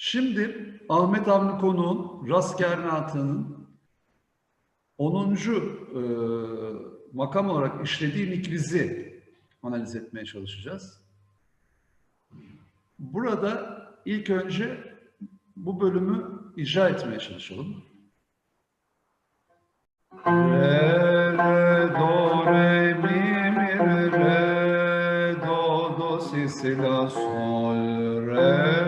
Şimdi Ahmet Avni Konuğ'un Rast Gernatı'nın 10. e, makam olarak işlediği nikrizi analiz etmeye çalışacağız. Burada ilk önce bu bölümü icra etmeye çalışalım. Re, do, re, mi, mi, re, do, do, si, si, la, sol, re,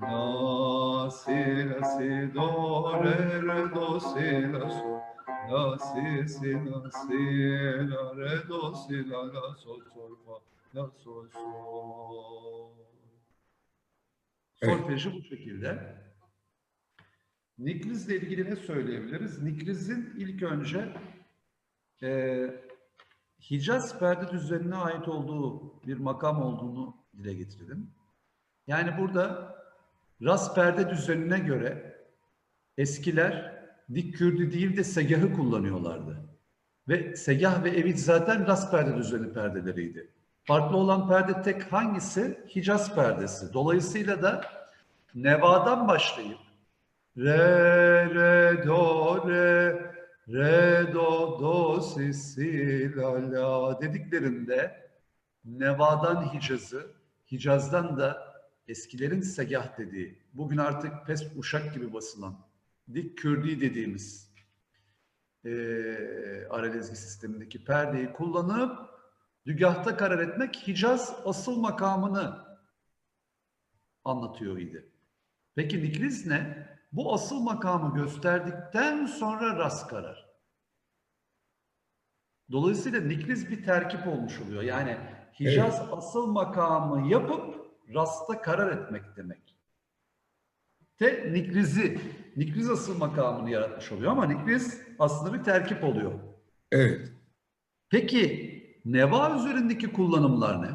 la, si, la, si. Do, re, re, do, si, la, sol. La, si, si, la, si, la, re, do, si, la, la, sol, sol, fa, la, sol, sol. Evet. Solfeji bu şekilde. Nikrizle ilgili ne söyleyebiliriz? Nikrizin ilk önce eee Hicaz perde düzenine ait olduğu bir makam olduğunu dile getirelim. Yani burada ras perde düzenine göre eskiler dik kürdü değil de segahı kullanıyorlardı. Ve segah ve evic zaten ras perde düzeni perdeleriydi. Farklı olan perde tek hangisi? Hicaz perdesi. Dolayısıyla da nevadan başlayıp re re do re re do do si si la la dediklerinde nevadan hicazı, hicazdan da eskilerin segah dediği, bugün artık pes uşak gibi basılan dik kürdi dediğimiz eee aralezgi sistemindeki perdeyi kullanıp dügahta karar etmek Hicaz asıl makamını anlatıyor idi. Peki nikliz ne? Bu asıl makamı gösterdikten sonra rast karar. Dolayısıyla nikliz bir terkip olmuş oluyor. Yani Hicaz asıl makamı yapıp rasta karar etmek demek. Te niklizi, nikliz asıl makamını yaratmış oluyor ama nikliz aslında bir terkip oluyor. Evet. Peki neva üzerindeki kullanımlar ne?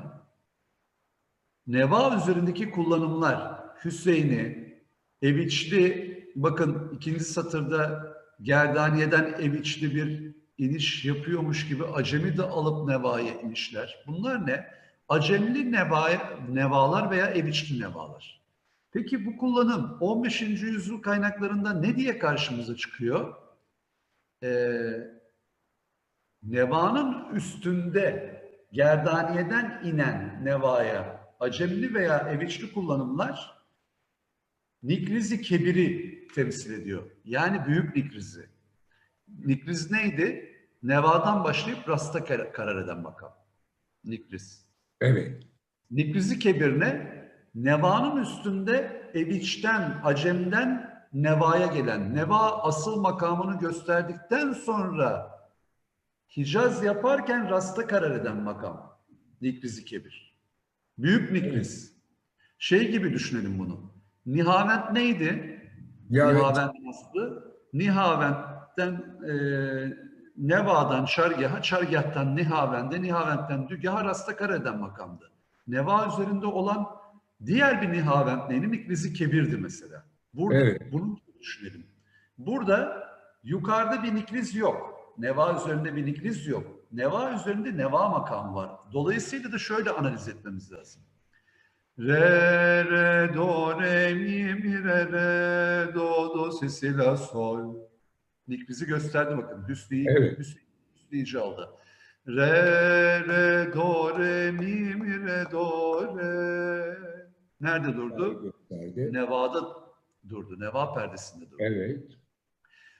Neva üzerindeki kullanımlar Hüseyin'i, Eviçli, bakın ikinci satırda Gerdaniye'den Eviçli bir iniş yapıyormuş gibi Acemi de alıp Neva'ya inişler. Bunlar ne? Acemli neva, nevalar veya Eviçli nevalar. Peki bu kullanım 15. yüzyıl kaynaklarında ne diye karşımıza çıkıyor? Ee, Neva'nın üstünde gerdaniyeden inen nevaya acemli veya eviçli kullanımlar nikrizi kebiri temsil ediyor. Yani büyük nikrizi. Nikriz neydi? Nevadan başlayıp rasta kar- karar eden makam. Nikriz. Evet. Nikrizi kebir ne? Nevanın üstünde eviçten, acemden nevaya gelen, neva asıl makamını gösterdikten sonra Hicaz yaparken rasta karar eden makam. Nikrizi kebir. Büyük nikriz. Şey gibi düşünelim bunu. Nihavent neydi? Nihavent. Nihavent aslı. Nihavent'ten e, Neva'dan Çargah'a, Çargah'tan Nihavent'e, Nihavent'ten Dügah'a rasta karar eden makamdı. Neva üzerinde olan diğer bir Nihavent neydi? Nikrizi kebirdi mesela. Burada Evet. bunu düşünelim. Burada yukarıda bir nikriz yok. Neva üzerinde bir nikriz yok. Neva üzerinde neva makamı var. Dolayısıyla da şöyle analiz etmemiz lazım. Re, re, do, re, mi, mi, re, re, do, do, si, si, la, sol. Nikrizi gösterdi bakın. Hüsnü'yü Evet. Hüsnü, Hüsnü'yü aldı. Re, re, do, re, mi, mi, re, do, re. Nerede durdu? Gösterdi. Neva'da durdu. Neva perdesinde durdu. Evet.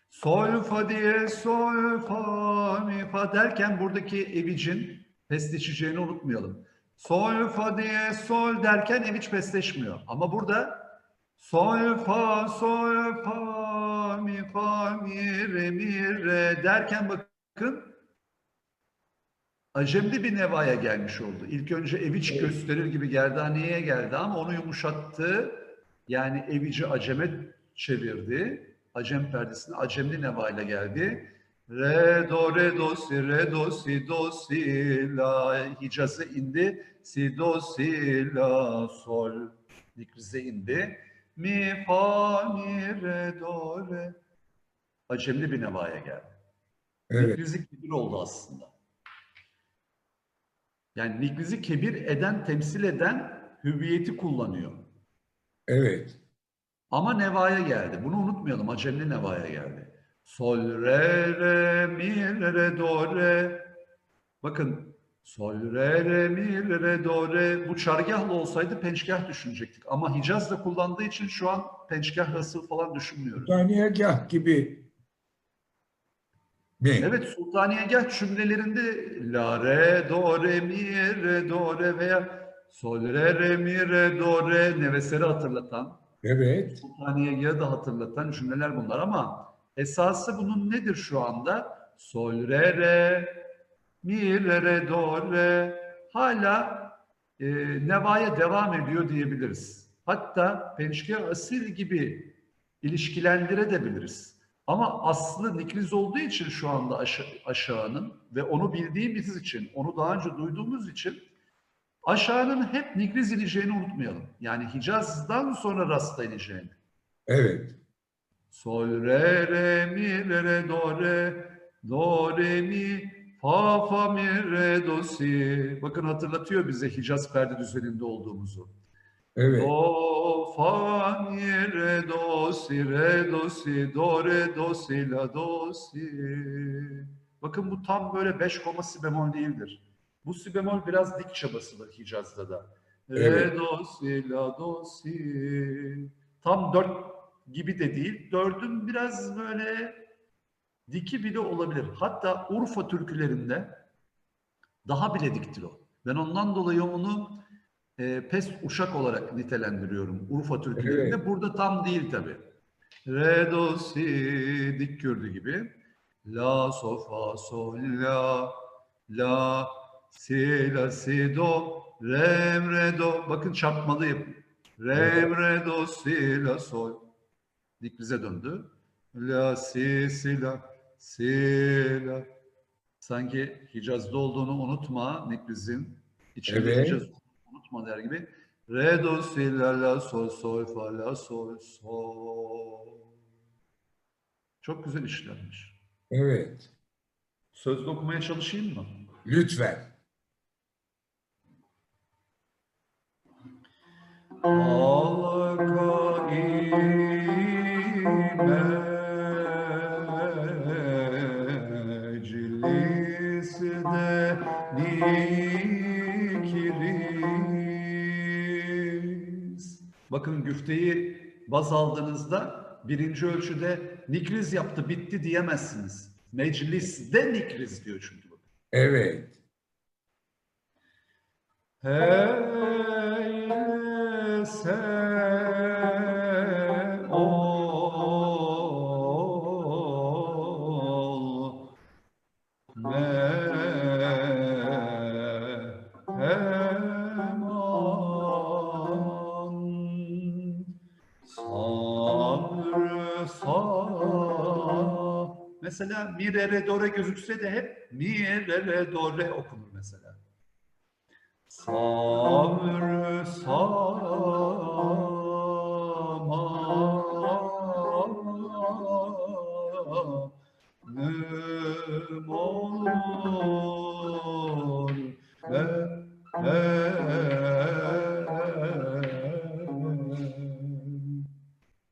Sol fa diye sol fa mi fa derken buradaki evicin pesleşeceğini unutmayalım. Sol fa diye sol derken eviç pesleşmiyor. Ama burada sol fa sol fa mi re mi re derken bakın acemli bir nevaya gelmiş oldu. İlk önce eviç Evet. gösterir gibi gerdaniyeye geldi ama onu yumuşattı. Yani evici aceme çevirdi. Acem perdesine acemli nevayla geldi. Re, do, re, do, si, re, do, si, do, si, la. Hicaz'a indi. Si, do, si, la, sol. Dikrize indi. Mi, fa, mi, re, do, re. Acemli bir nevaya geldi. Evet. Nikrizi kebir oldu aslında. Yani nikrizi kebir eden, temsil eden hüviyeti kullanıyor. Evet. Ama nevaya geldi. Bunu unutmayalım. Acemli nevaya geldi. Sol, re, re, mi, re, re, do, re. Bakın. Sol, re, re, mi, re, do, re. Bu çargahla olsaydı pençgah düşünecektik. Ama Hicaz'da kullandığı için şu an pençgah nasıl falan düşünmüyoruz. Taniyegah gibi mi? Evet Sultaniyegah cümlelerinde la re do re mi re do re veya sol re re mi re do re neveseri hatırlatan Evet. Sultaniyegah'ı da hatırlatan cümleler bunlar ama esası bunun nedir şu anda? Sol re re mi re re do re hala e, nevaya devam ediyor diyebiliriz. Hatta pençke asil gibi ilişkilendirebiliriz. Ama aslı nikriz olduğu için şu anda aşa- aşağının ve onu bildiğimiz için, onu daha önce duyduğumuz için aşağının hep nikriz ineceğini unutmayalım. Yani Hicaz'dan sonra rasta ineceğini. Evet. Sol, re, re, mi, re, re, do, re, do, re, mi, fa, fa, mi, re, do, si. Bakın hatırlatıyor bize Hicaz perde düzeninde olduğumuzu. Evet. Do, fa, mi, re, do, si, re, do, si, do, re, do, si, la, do, si. Bakın bu tam böyle beş koma si bemol değildir. Bu si bemol biraz dik çabasıdır Hicaz'da da. Re, Evet. do, si, la, do, si. Tam dört gibi de değil. Dördün biraz böyle diki bile olabilir. Hatta Urfa türkülerinde daha bile diktir o. Ben ondan dolayı onu e, pes uşak olarak nitelendiriyorum Urfa türkülerinde. Evet. Burada tam değil tabi. Re, do, si, dik kürdü gibi. La, so, fa, sol, la, la, si, la, si, do, re, re, do. Bakın çarpmalıyım. Re, re, do, si, la, sol. Dik bize döndü. La, si, si, la, si, la. Sanki Hicaz'da olduğunu unutma Nikriz'in. İçinde Evet. Hicaz unutma der gibi. Re, do, si, la, la, sol, sol, fa, la, sol, sol. Çok güzel işlenmiş. Evet. Sözlü okumaya çalışayım mı? Lütfen. Halka nikriz. Bakın güfteyi baz aldığınızda birinci ölçüde nikriz yaptı bitti diyemezsiniz. Meclisde nikriz diyor çünkü. Evet. Hey se Mesela mi re re do re gözükse de hep mi re re do re okunur mesela. Sabrı samanım olur ve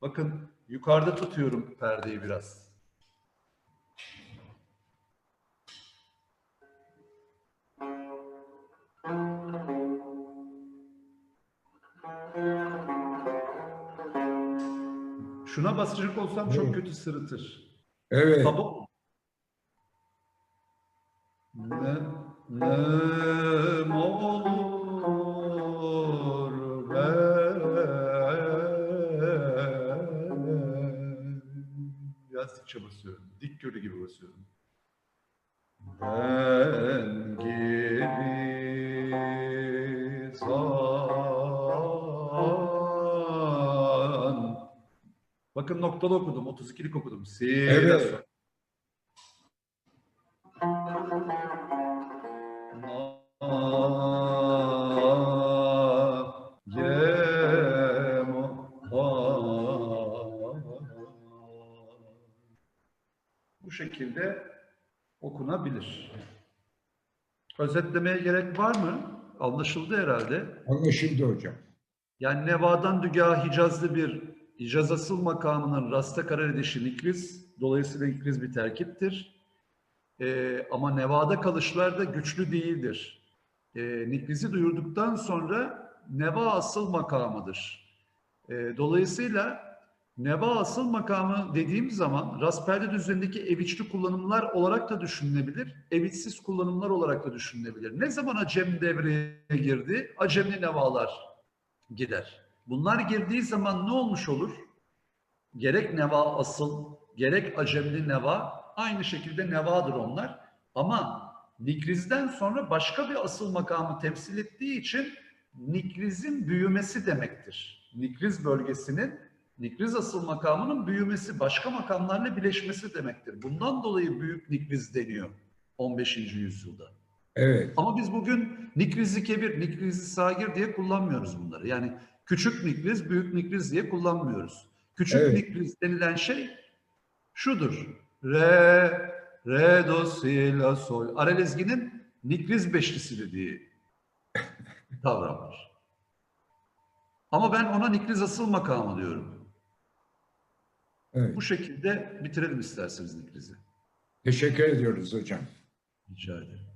Bakın yukarıda tutuyorum perdeyi biraz. Şuna basacak olsam çok Evet. kötü sırıtır. Evet. Kaba ol. Ne, nem olur ve lastikçe basıyorum. Bakın noktalı okudum. 32'lik okudum. Si, Evet. Bu şekilde okunabilir. Özetlemeye gerek var mı? Anlaşıldı herhalde. Anlaşıldı hocam. Yani Neva'dan Dügah Hicazlı bir Asıl makamının rasta karar edişi nikriz. Dolayısıyla nikriz bir terkiptir. Ee, ama Neva'da kalışlar da güçlü değildir. Ee, nikrizi duyurduktan sonra Neva asıl makamıdır. Ee, dolayısıyla Neva asıl makamı dediğim zaman Rasperde düzenindeki eviçli kullanımlar olarak da düşünülebilir, eviçsiz kullanımlar olarak da düşünülebilir. Ne zaman Acem devreye girdi? Acemli Nevalar gider. Bunlar girdiği zaman ne olmuş olur? Gerek neva asıl, gerek acemli neva aynı şekilde nevadır onlar. Ama nikrizden sonra başka bir asıl makamı temsil ettiği için nikrizin büyümesi demektir. Nikriz bölgesinin, nikriz asıl makamının büyümesi, başka makamlarla birleşmesi demektir. Bundan dolayı büyük nikriz deniyor 15. yüzyılda. Evet. Ama biz bugün nikrizi kebir, nikrizi sagir diye kullanmıyoruz bunları. Yani küçük nikriz, büyük nikriz diye kullanmıyoruz. Küçük Evet. nikriz denilen şey şudur. Re, re, do, si, la, sol. Aralezgi'nin nikriz beşlisi dediği kavramdır. Ama ben ona nikriz asıl makamı diyorum. evet. Bu şekilde bitirelim isterseniz nikrizi. Teşekkür ediyoruz hocam. Rica ederim.